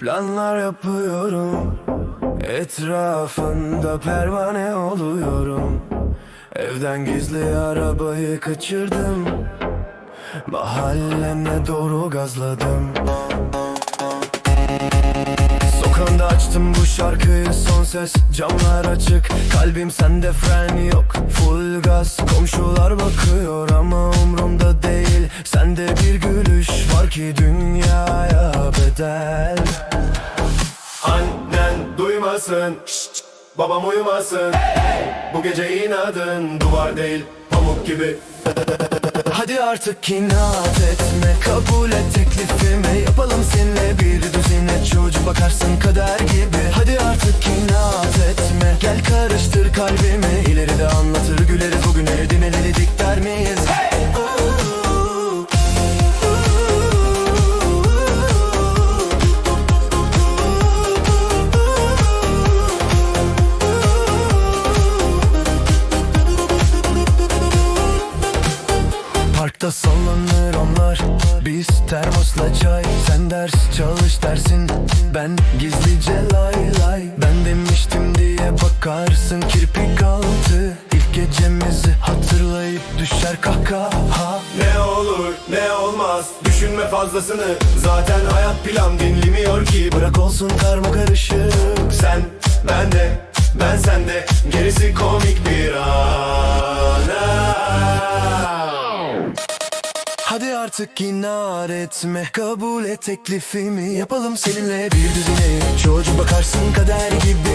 Planlar yapıyorum. Etrafında pervane oluyorum. Evden gizli arabayı kaçırdım. Mahallene doğru gazladım. Sokağında açtım bu şarkıyı son ses Camlar açık. Kalbim sende fren yok Full gaz. Komşular bakıyor ama umrumda değil. Sende bir gülüş var ki dünyaya bedel Duymasın şşt, Babam uyumasın. Bu gece inadın duvar değil pamuk gibi. Hadi artık inat etme Kabul et teklifimi. Yapalım seninle bir düzine Çocuk bakarsın kader gibi. Hadi artık inat etme Gel karıştır kalbimi. İleride anlatır güleriz Bugün evde neleri dik der miyiz? Parkta sallanır onlar. Biz termosla çay. Sen ders çalış dersin. Ben gizlice lay lay. Ben demiştim diye bakarsın. Kirpik altı. İlk gecemizi hatırlayıp düşer kahkaha. Ne olur ne olmaz. Düşünme fazlasını. Zaten hayat plan dinlemiyor ki. Bırak olsun karma karışık. Sen bende ben sende. Gerisi komik bir Hadi artık inat etme. Kabul et teklifimi. Yapalım seninle bir düzine. Çocuk bakarsın kader gibi